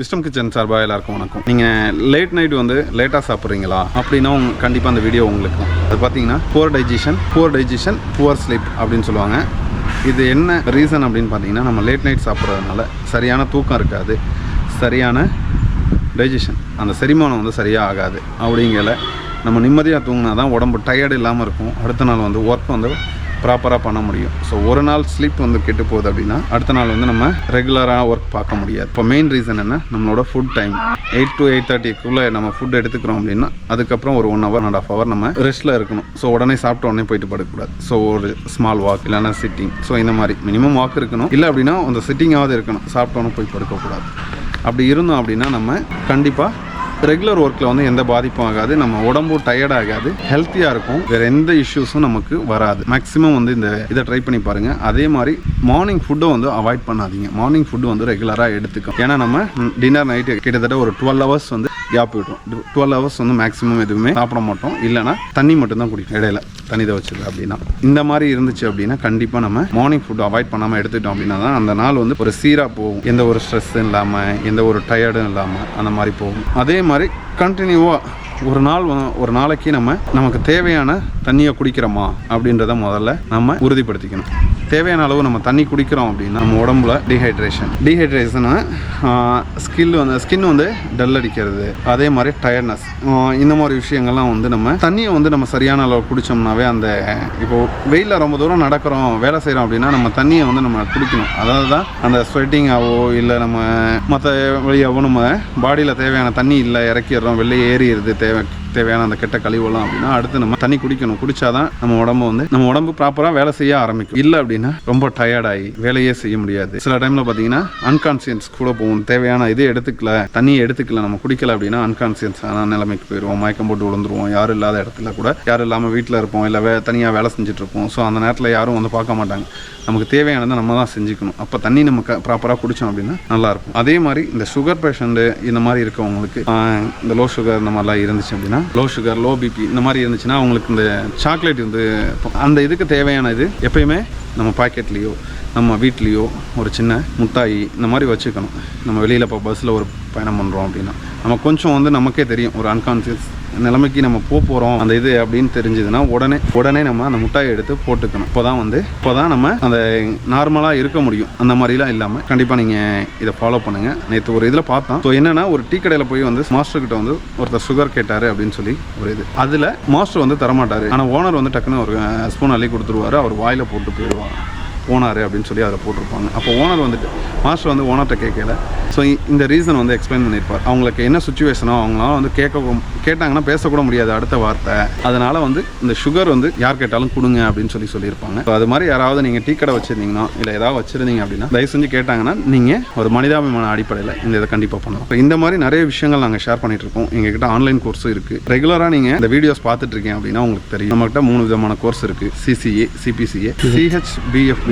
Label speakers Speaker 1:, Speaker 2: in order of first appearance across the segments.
Speaker 1: Wisdom kitchen சார்பாக எல்லாருக்கும் வணக்கம். நீங்கள் லேட் நைட் வந்து லேட்டாக சாப்பிட்றீங்களா? அப்படின்னா உங்க கண்டிப்பாக அந்த வீடியோ உங்களுக்கு. அது பார்த்தீங்கன்னா poor digestion poor digestion poor sleep அப்படின்னு சொல்லுவாங்க. இது என்ன ரீசன் அப்படின்னு பார்த்தீங்கன்னா நம்ம லேட் நைட் சாப்பிட்றதுனால சரியான தூக்கம் இருக்காது. சரியான டைஜஷன் அந்த செரிமானம் வந்து சரியாக ஆகாது. அப்படிங்கிற நம்ம நிம்மதியாக தூங்கினா தான் உடம்பு டயர்டு இல்லாமல் இருக்கும். அடுத்த நாள் வந்து ஒர்க் வந்து ப்ராப்பராக பண்ண முடியும். ஸோ ஒரு நாள் ஸ்லீப் வந்து கெட்டு போகுது அப்படின்னா அடுத்த நாள் வந்து நம்ம ரெகுலராக ஒர்க் பார்க்க முடியாது. இப்போ மெயின் ரீசன் என்ன? நம்மளோட food time eight to eight தேர்ட்டிக்குள்ளே நம்ம ஃபுட் எடுத்துக்கிறோம் அப்படின்னா அதுக்கப்புறம் ஒரு one hour and half hour நம்ம ரெஸ்ட்டில் இருக்கணும். ஸோ உடனே சாப்பிட்ட உடனே போயிட்டு படுக்கக்கூடாது. ஸோ ஒரு ஸ்மால் வாக் இல்லைன்னா சிட்டிங் ஸோ இந்த மாதிரி மினிமம் வாக் இருக்கணும். இல்லை அப்படின்னா அந்த சிட்டிங்காவது இருக்கணும். சாப்பிட்டோன்னே போய் படுக்கக்கூடாது. அப்படி இருந்தோம் அப்படின்னா நம்ம கண்டிப்பாக ரெகுலர் ஒர்க்கில் வந்து எந்த பாதிப்பும் ஆகாது. நம்ம உடம்பும் டயர்ட் ஆகாது. ஹெல்த்தியாக இருக்கும். வேறு எந்த இஷ்யூஸும் நமக்கு வராது. மேக்ஸிமம் வந்து இந்த இதை ட்ரை பண்ணி பாருங்கள் அதே மாதிரி மார்னிங் ஃபுட்டை வந்து அவாய்ட் பண்ணாதீங்க. மார்னிங் ஃபுட்டு வந்து ரெகுலராக எடுத்துக்கோ ஏன்னா நம்ம டின்னர் நைட்டு கிட்டத்தட்ட ஒரு டுவெல் ஹவர்ஸ் வந்து கேப் விட்டுரும். டுவெல் ஹவர்ஸ் வந்து மேக்ஸிமம் எதுவுமே சாப்பிட மாட்டோம். இல்லைனா தண்ணி மட்டும்தான் குடிக்கும் இடையில. தண்ணி தவச்சிருக்கு அப்படின்னா. இந்த மாதிரி இருந்துச்சு அப்படின்னா கண்டிப்பாக நம்ம மார்னிங் ஃபுட் அவாய்ட் பண்ணாமல் எடுத்துட்டோம் அப்படின்னா தான் அந்த நாள் வந்து ஒரு சீராக போகும். எந்த ஒரு ஸ்ட்ரெஸ்ஸும் இல்லாமல் எந்த ஒரு டயர்டும் இல்லாமல் அந்த மாதிரி போகும். அதே மாதிரி கண்டினியூவாக ஒரு நாள் ஒரு நாளைக்கு நம்ம நமக்கு தேவையான தண்ணியை குடிக்கிறோமா அப்படின்றத முதல்ல நம்ம உறுதிப்படுத்திக்கணும். தேவையான அளவு நம்ம தண்ணி குடிக்கிறோம் அப்படின்னா நம்ம உடம்புல டீஹைட்ரேஷன் டீஹைட்ரேஷனா ஸ்கில் வந்து ஸ்கின் வந்து டல் அடிக்கிறது அதே மாதிரி டயர்ட்னஸ் இந்த மாதிரி விஷயங்கள்லாம் வந்து நம்ம தண்ணியை வந்து நம்ம சரியான அளவு குடித்தோம்னாவே அந்த இப்போ வெயிலில் ரொம்ப தூரம் நடக்கிறோம் வேலை செய்கிறோம் அப்படின்னா நம்ம தண்ணியை வந்து நம்ம குடிக்கணும். அதாவது தான் அந்த ஸ்வெட்டிங்காவோ இல்லை நம்ம மற்ற வழியாவோ நம்ம பாடியில் தேவையான தண்ணி இல்லை இறக்கிடுறோம் வெளியே ஏறிடுது தேவை தேவையான அந்த கெட்ட கழிவுலாம் அப்படின்னா அடுத்து நம்ம தண்ணி குடிக்கணும். குடிச்சாதான் நம்ம உடம்பு வந்து நம்ம உடம்பு ப்ராப்பராக வேலை செய்ய ஆரம்பிக்கும். இல்லை அப்படின்னா ரொம்ப டயர்டாகி வேலையே செய்ய முடியாது. சில டைமில் பார்த்தீங்கன்னா அன்கான்சியன்ஸ் கூட போகும். தேவையான இது எடுத்துக்கல தண்ணியை எடுத்துக்கல நம்ம குடிக்கல அப்படின்னா அன்கான்சியன்ஸ் ஆன நிலைமைக்கு போயிடுவோம் மயக்கம் போட்டு விழுந்துருவோம். யாரும் இல்லாத இடத்துல கூட யாரும் இல்லாமல் வீட்டில் இருப்போம். இல்லை வே தனியாக வேலை செஞ்சுட்டு இருப்போம் ஸோ அந்த நேரத்தில் யாரும் வந்து பார்க்க மாட்டாங்க. நமக்கு தேவையானதை நம்ம தான் செஞ்சுக்கணும். அப்போ தண்ணி நம்ம க ப்ராப்பராக குடித்தோம் அப்படின்னா நல்லாயிருக்கும் அதே மாதிரி இந்த சுகர் பேஷண்ட்டு இந்த மாதிரி இருக்கவங்களுக்கு இந்த லோ சுகர் இந்த மாதிரிலாம் இருந்துச்சு அப்படின்னா லோ சுகர் லோ பிபி இந்த மாதிரி இருந்துச்சுன்னா அவங்களுக்கு இந்த சாக்லேட் வந்து அந்த இதுக்கு தேவையான இது எப்பயுமே நம்ம பாக்கெட்லேயோ நம்ம வீட்லேயோ ஒரு சின்ன முட்டாயி இந்த மாதிரி வச்சுக்கணும். நம்ம வெளியில் இப்போ பஸ்ஸில் ஒரு பயணம் பண்ணுறோம் அப்படின்னா. நம்ம கொஞ்சம் வந்து நமக்கே தெரியும். ஒரு அன்கான்சியஸ் நிலைமைக்கு நம்ம போக போகிறோம் அந்த இது அப்படின்னு தெரிஞ்சதுன்னா உடனே உடனே நம்ம அந்த முட்டாயை எடுத்து போட்டுக்கணும். இப்போ தான் வந்து இப்போ தான் நம்ம அந்த நார்மலாக இருக்க முடியும். அந்த மாதிரிலாம் இல்லாமல் கண்டிப்பாக நீங்கள் இதை ஃபாலோ பண்ணுங்கள் நேற்று ஒரு இதில் பார்த்தோம். ஸோ என்னென்னா ஒரு டீ கடையில் போய் வந்து மாஸ்டர்கிட்ட வந்து ஒருத்தர் சுகர் கேட்டார் அப்படின்னு சொல்லி ஒரு இது. அதில் மாஸ்டர் வந்து தரமாட்டார். ஆனால் ஓனர் வந்து டக்குன்னு ஒரு ஸ்பூன் அள்ளி கொடுத்துருவாரு. அவர் வாயில் போட்டு போயிடுவாங்க ஓனார் அப்படின்னு சொல்லி அதில் போட்டிருப்பாங்க. அப்போ ஓனர் வந்துட்டு மாஸ்டர் வந்து ஓனர்கிட்ட கேட்கல. ஸோ இந்த ரீசன் வந்து எக்ஸ்பிளைன் பண்ணியிருப்பார். அவங்களுக்கு என்ன சுச்சுவேஷனோ அவங்களால வந்து கேட்க கேட்டாங்கன்னா பேசக்கூட முடியாது அடுத்த வார்த்தை. அதனால் வந்து இந்த சுகர் வந்து யார் கேட்டாலும் கொடுங்க அப்படின்னு சொல்லி சொல்லியிருப்பாங்க. So அது மாதிரி யாராவது நீங்கள் டீ கடை வச்சுருந்தீங்கன்னா இல்லை ஏதாவது வச்சுருந்தீங்க அப்படின்னா தயவு செஞ்சு கேட்டாங்கன்னா நீங்கள் ஒரு மனிதாபிமான அடிப்படையில் இந்த இதை கண்டிப்பாக பண்ணலாம். இப்போ இந்த மாதிரி நிறைய விஷயங்கள் நாங்கள் ஷேர் பண்ணிட்டு இருக்கோம். எங்ககிட்ட ஆன்லைன் கோர்ஸும் இருக்குது ரெகுலராக நீங்கள் இந்த வீடியோஸ் பார்த்துட்டு இருக்கீங்க அப்படின்னா உங்களுக்கு தெரியும். நம்மகிட்ட மூணு விதமான கோர்ஸ் இருக்குது சிசிஏ சிபிசிஏ சிஹெச்பிஎஃப்பி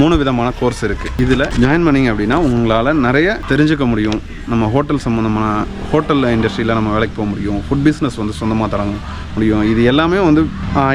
Speaker 1: மூணு விதமான கோர்ஸ் இருக்குது இதில் ஜாயின் பண்ணிங்க அப்படின்னா உங்களால் நிறைய தெரிஞ்சுக்க முடியும். நம்ம ஹோட்டல் சம்மந்தமான ஹோட்டல் இண்டஸ்ட்ரியில் நம்ம வேலைக்கு போக முடியும். ஃபுட் பிஸ்னஸ் வந்து சொந்தமாக தர முடியும். இது எல்லாமே வந்து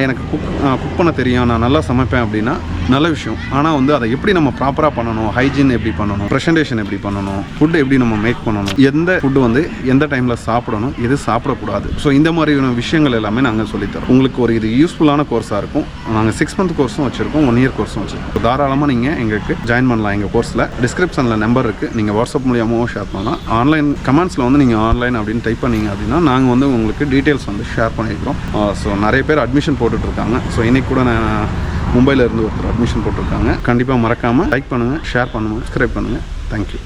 Speaker 1: எனக்கு குக் குக் பண்ண தெரியும். நான் நல்லா சமைப்பேன் அப்படின்னா நல்ல விஷயம். ஆனால் வந்து அதை எப்படி நம்ம ப்ராப்பராக பண்ணணும்? ஹைஜீன் எப்படி பண்ணணும்? ப்ரெசன்டேஷன் எப்படி பண்ணணும்? ஃபுட் எப்படி நம்ம மேக் பண்ணணும்? எந்த ஃபுட்டு வந்து எந்த டைமில் சாப்பிடணும்? எது சாப்பிடக்கூடாது? ஸோ இந்த மாதிரியான விஷயங்கள் எல்லாமே நாங்கள் சொல்லித்தரோம் உங்களுக்கு ஒரு இது யூஸ்ஃபுல்லான கோர்ஸாக இருக்கும். நாங்கள் சிக்ஸ் மந்த் கோர்ஸும் வச்சுருக்கோம். ஒன் இயர் கோர்ஸும் வச்சுருக்கோம். தாராளமாக நீங்கள் எங்களுக்கு ஜாயின் பண்ணலாம் எங்கள் கோர்ஸில் டிஸ்கிரிப்ஷனில் நம்பர் இருக்குது நீங்கள் வாட்ஸ்அப் மூலியமாகவும் ஷேர் பண்ணலாம். ஆன்லைன் கமெண்ட்ஸில் வந்து நீங்கள் ஆன்லைன் அப்படின்னு டைப் பண்ணீங்க அப்படின்னா நாங்கள் வந்து உங்களுக்கு டீட்டெயில்ஸ் வந்து ஷேர் பண்ணியிருக்கிறோம் ஸோ நிறைய பேர் அட்மிஷன் போட்டுட்ருக்காங்க. ஸோ இன்றைக்கி கூட நான் மும்பையில் இருந்து ஒருத்தர் அட்மிஷன் போட்டிருக்காங்க. கண்டிப்பாக மறக்காமல் லைக் பண்ணுங்கள் ஷேர் பண்ணுங்கள் சப்ஸ்கிரைப் பண்ணுங்கள் தேங்க்யூ